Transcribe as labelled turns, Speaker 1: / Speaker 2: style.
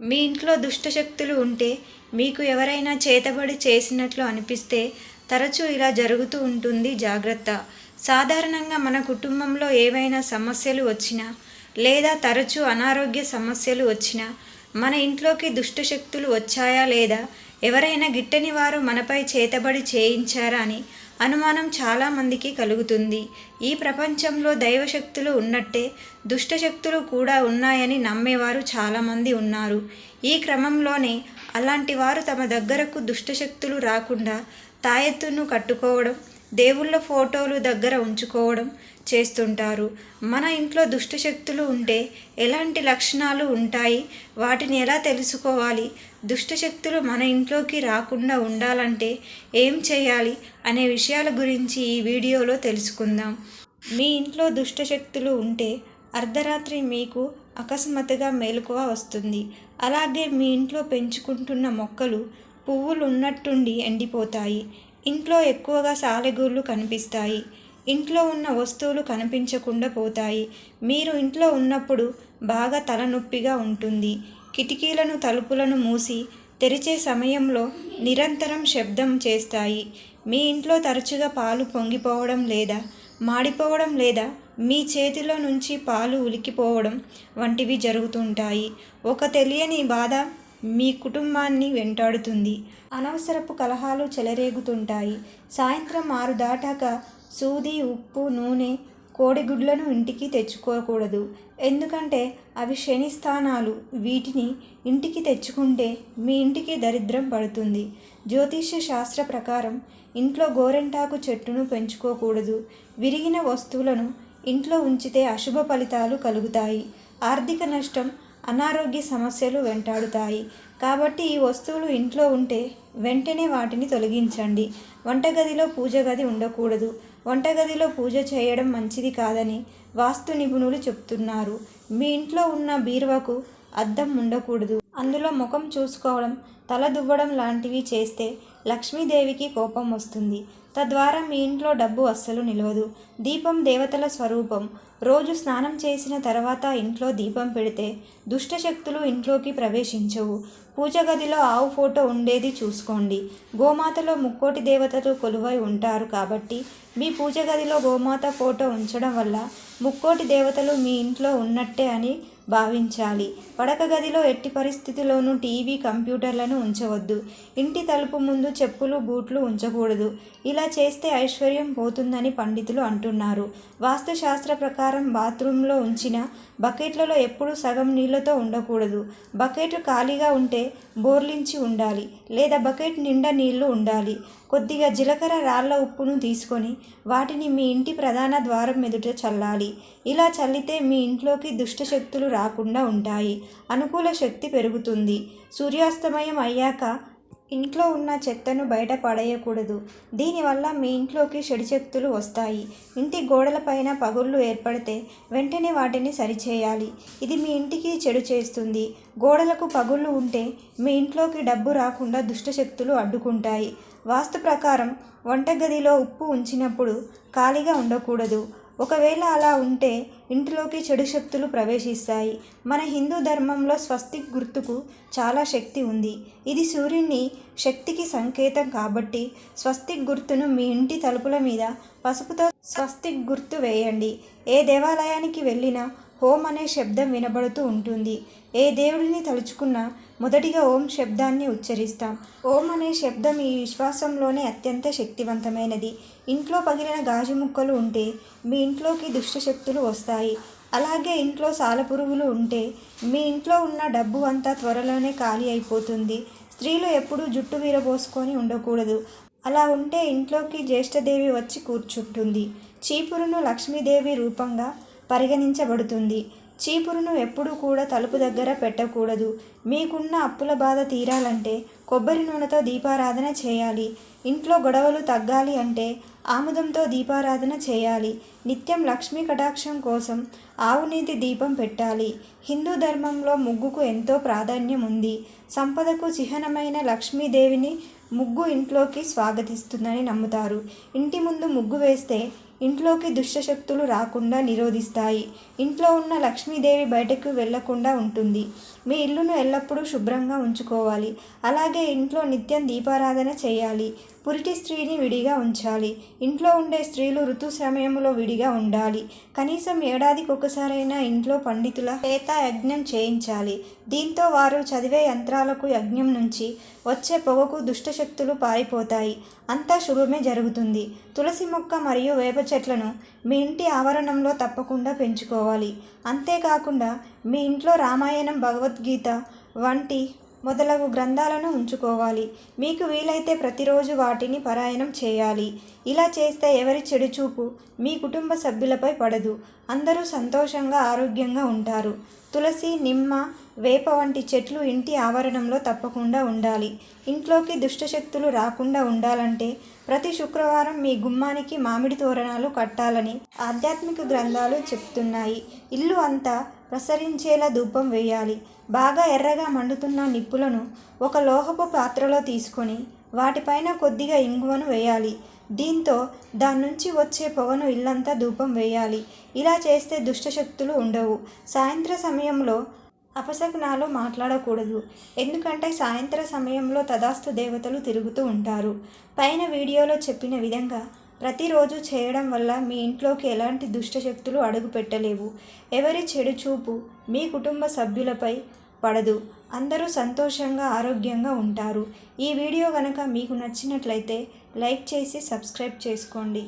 Speaker 1: మీ ఇంట్లో దుష్టశక్తులు ఉంటే మీకు ఎవరైనా చేతబడి చేసినట్లు అనిపిస్తే తరచూ ఇలా జరుగుతూ ఉంటుంది జాగ్రత్త. సాధారణంగా మన కుటుంబంలో ఏవైనా సమస్యలు వచ్చినా లేదా తరచూ అనారోగ్య సమస్యలు వచ్చినా మన ఇంట్లోకి దుష్టశక్తులు వచ్చాయా లేదా ఎవరైనా గిట్టని వారు మనపై చేతబడి చేయించారా అని అనుమానం చాలామందికి కలుగుతుంది. ఈ ప్రపంచంలో దైవశక్తులు ఉన్నట్టే దుష్టశక్తులు కూడా ఉన్నాయని నమ్మేవారు చాలామంది ఉన్నారు. ఈ క్రమంలోనే అలాంటి వారు తమ దగ్గరకు దుష్టశక్తులు రాకుండా తాయెత్తును కట్టుకోవడం దేవుళ్ళ ఫోటోలు దగ్గర ఉంచుకోవడం చేస్తుంటారు. మన ఇంట్లో దుష్టశక్తులు ఉంటే ఎలాంటి లక్షణాలు ఉంటాయి? వాటిని ఎలా తెలుసుకోవాలి? దుష్టశక్తులు మన ఇంట్లోకి రాకుండా ఉండాలంటే ఏం చేయాలి? అనే విషయాల గురించి ఈ వీడియోలో తెలుసుకుందాం. మీ ఇంట్లో దుష్టశక్తులు ఉంటే అర్ధరాత్రి మీకు అకస్మాత్తుగా మెలకువ వస్తుంది. అలాగే మీ ఇంట్లో పెంచుకుంటున్న మొక్కలు పువ్వులు ఉన్నట్టుండి ఎండిపోతాయి. ఇంట్లో ఎక్కువగా సాలెగూళ్ళు కనిపిస్తాయి. ఇంట్లో ఉన్న వస్తువులు కనిపించకుండా పోతాయి. మీరు ఇంట్లో ఉన్నప్పుడు బాగా తలనొప్పిగా ఉంటుంది. కిటికీలను తలుపులను మూసి తెరిచే సమయంలో నిరంతరం శబ్దం చేస్తాయి. మీ ఇంట్లో తరచుగా పాలు పొంగిపోవడం లేదా మాడిపోవడం లేదా మీ చేతిలో నుంచి పాలు ఉలికిపోవడం వంటివి జరుగుతుంటాయి. ఒక తెలియని బాధ మీ కుటుంబాన్ని వెంటాడుతుంది. అనవసరపు కలహాలు చెలరేగుతుంటాయి. సాయంత్రం ఆరు దాటాక సూది ఉప్పు నూనె కోడిగుడ్లను ఇంటికి తెచ్చుకోకూడదు. ఎందుకంటే అవి శని స్థానాలు. వీటిని ఇంటికి తెచ్చుకుంటే మీ ఇంటికి దరిద్రం పడుతుంది. జ్యోతిష్య శాస్త్ర ప్రకారం ఇంట్లో గోరెంటాకు చెట్టును పెంచుకోకూడదు. విరిగిన వస్తువులను ఇంట్లో ఉంచితే అశుభ ఫలితాలు కలుగుతాయి. ఆర్థిక నష్టం అనారోగ్య సమస్యలు వెంటాడుతాయి. కాబట్టి ఈ వస్తువులు ఇంట్లో ఉంటే వెంటనే వాటిని తొలగించండి. వంటగదిలో పూజ గది ఉండకూడదు. వంటగదిలో పూజ చేయడం మంచిది కాదని వాస్తు నిపుణులు చెప్తున్నారు. మీ ఇంట్లో ఉన్న బీరువాకు అద్దం ఉండకూడదు. అందులో ముఖం చూసుకోవడం తల దువ్వడం లాంటివి చేస్తే లక్ష్మీదేవికి కోపం వస్తుంది. తద్వారా మీ ఇంట్లో డబ్బు అస్సలు నిలవదు. దీపం దేవతల స్వరూపం. రోజు స్నానం చేసిన తర్వాత ఇంట్లో దీపం పెడితే దుష్టశక్తులు ఇంట్లోకి ప్రవేశించవు. పూజ గదిలో ఆవు ఫోటో ఉండేది చూసుకోండి. గోమాతలో ముక్కోటి దేవతలు కొలువై ఉంటారు కాబట్టి మీ పూజ గదిలో గోమాత ఫోటో ఉంచడం వల్ల ముక్కోటి దేవతలు మీ ఇంట్లో ఉన్నట్టే అని భావించాలి. పడక గదిలో ఎట్టి పరిస్థితిలోనూ టీవీ కంప్యూటర్లను ఉంచవద్దు. ఇంటి తలుపు ముందు చెప్పులు బూట్లు ఉంచకూడదు. ఇలా చేస్తే ఐశ్వర్యం పోతుందని పండితులు అంటున్నారు. వాస్తుశాస్త్ర ప్రకారం బాత్రూంలో ఉంచిన బకెట్లలో ఎప్పుడూ సగం నీళ్ళతో ఉండకూడదు. బకెట్ ఖాళీగా ఉంటే బోర్లించి ఉండాలి లేదా బకెట్ నిండా నీళ్ళు ఉండాలి. కొద్దిగా జీలకర్ర రాళ్ళ ఉప్పును తీసుకొని వాటిని మీ ఇంటి ప్రధాన ద్వారం ఎదుట చల్లాలి. ఇలా చల్లితే మీ ఇంట్లోకి దుష్టశక్తులు రాకుండా ఉంటాయి. అనుకూల శక్తి పెరుగుతుంది. సూర్యాస్తమయం అయ్యాక ఇంట్లో ఉన్న చెత్తను బయట పడేయకూడదు. దీనివల్ల మీ ఇంట్లోకి చెడు శక్తులు వస్తాయి. ఇంటి గోడలపైన పగుళ్ళు ఏర్పడితే వెంటనే వాటిని సరిచేయాలి. ఇది మీ ఇంటికి చెడు చేస్తుంది. గోడలకు పగుళ్ళు ఉంటే మీ ఇంట్లోకి డబ్బు రాకుండా దుష్టశక్తులు అడ్డుకుంటాయి. వాస్తు ప్రకారం వంటగదిలో ఉప్పు ఉంచినప్పుడు ఖాళీగా ఉండకూడదు. ఒకవేళ అలా ఉంటే ఇంటిలోకి చెడు శక్తులు ప్రవేశిస్తాయి. మన హిందూ ధర్మంలో స్వస్తిక్ గుర్తుకు చాలా శక్తి ఉంది. ఇది సూర్యుని శక్తికి సంకేతం కాబట్టి స్వస్తిక్ గుర్తును మీ ఇంటి తలుపుల మీద పసుపుతో స్వస్తిక్ గుర్తు వేయండి. ఏ దేవాలయానికి వెళ్ళినా హోం అనే శబ్దం వినబడుతూ ఉంటుంది. ఏ దేవుడిని తలుచుకున్నా మొదటిగా ఓం శబ్దాన్ని ఉచ్చరిస్తాం. ఓం అనే శబ్దం ఈ విశ్వాసంలోనే అత్యంత శక్తివంతమైనది. ఇంట్లో పగిలిన గాజు ముక్కలు ఉంటే మీ ఇంట్లోకి దుష్టశక్తులు వస్తాయి. అలాగే ఇంట్లో సాలపురుగులు ఉంటే మీ ఇంట్లో ఉన్న డబ్బు అంతా త్వరలోనే ఖాళీ అయిపోతుంది. స్త్రీలు ఎప్పుడూ జుట్టు వీరబోసుకొని ఉండకూడదు. అలా ఉంటే ఇంట్లోకి జ్యేష్ఠదేవి వచ్చి కూర్చుంటుంది. చీపురును లక్ష్మీదేవి రూపంగా పరిగణించబడుతుంది. చీపురును ఎప్పుడూ కూడా తలుపు దగ్గర పెట్టకూడదు. మీకున్న అప్పుల బాధ తీరాలంటే కొబ్బరి నూనెతో దీపారాధన చేయాలి. ఇంట్లో గొడవలు తగ్గాలి అంటే ఆముదంతో దీపారాధన చేయాలి. నిత్యం లక్ష్మీ కటాక్షం కోసం ఆవునీతి దీపం పెట్టాలి. హిందూ ధర్మంలో ముగ్గుకు ఎంతో ప్రాధాన్యం ఉంది. సంపదకు చిహ్నమైన లక్ష్మీదేవిని ముగ్గు ఇంట్లోకి స్వాగతిస్తుందని నమ్ముతారు. ఇంటి ముందు ముగ్గు వేస్తే ఇంట్లోకి దుష్టశక్తులు రాకుండా నిరోధిస్తాయి. ఇంట్లో ఉన్న లక్ష్మీదేవి బయటకు వెళ్ళకుండా ఉంటుంది. మీ ఇల్లును ఎల్లప్పుడూ శుభ్రంగా ఉంచుకోవాలి. అలాగే ఇంట్లో నిత్యం దీపారాధన చేయాలి. పురిటి స్త్రీని విడిగా ఉంచాలి. ఇంట్లో ఉండే స్త్రీలు ఋతు సమయంలో విడిగా ఉండాలి. కనీసం ఏడాదికి ఒకసారైనా ఇంట్లో పండితుల చేత యజ్ఞం చేయించాలి. దీంతో వారు చదివే యంత్రాలకు యజ్ఞం నుంచి వచ్చే పొగకు దుష్టశక్తులు పారిపోతాయి. అంతా శుభమే జరుగుతుంది. తులసి మొక్క మరియు వేప చెట్లను మీ ఇంటి ఆవరణంలో తప్పకుండా పెంచుకోవాలి. అంతేకాకుండా మీ ఇంట్లో రామాయణం భగవద్గీత వంటి మొదలగు గ్రంథాలను ఉంచుకోవాలి. మీకు వీలైతే ప్రతిరోజు వాటిని పారాయణం చేయాలి. ఇలా చేస్తే ఎవరి చెడు చూపు మీ కుటుంబ సభ్యులపై పడదు. అందరూ సంతోషంగా ఆరోగ్యంగా ఉంటారు. తులసి నిమ్మ వేప వంటి చెట్లు ఇంటి ఆవరణంలో తప్పకుండా ఉండాలి. ఇంట్లోకి దుష్టశక్తులు రాకుండా ఉండాలంటే ప్రతి శుక్రవారం మీ గుమ్మానికి మామిడి తోరణాలు కట్టాలని ఆధ్యాత్మిక గ్రంథాలు చెప్తున్నాయి. ఇల్లు అంతా ప్రసరించేలా ధూపం వేయాలి. బాగా ఎర్రగా మండుతున్న నిప్పులను ఒక లోహపు పాత్రలో తీసుకొని వాటిపైన కొద్దిగా ఇంగువను వేయాలి. దీంతో దాని నుంచి వచ్చే పొగను ఇల్లంతా ధూపం వేయాలి. ఇలా చేస్తే దుష్టశక్తులు ఉండవు. సాయంత్ర సమయంలో అపశకునాలు మాట్లాడకూడదు. ఎందుకంటే సాయంత్ర సమయంలో తదాస్తు దేవతలు తిరుగుతూ ఉంటారు. పైన వీడియోలో చెప్పిన విధంగా ప్రతిరోజు చేయడం వల్ల మీ ఇంట్లోకి ఎలాంటి దుష్టశక్తులు అడుగు పెట్టలేవు. ఎవరి చెడు చూపు మీ కుటుంబ సభ్యులపై పడదు. అందరూ సంతోషంగా ఆరోగ్యంగా ఉంటారు. ఈ వీడియో కనుక మీకు నచ్చినట్లయితే లైక్ చేసి సబ్స్క్రైబ్ చేసుకోండి.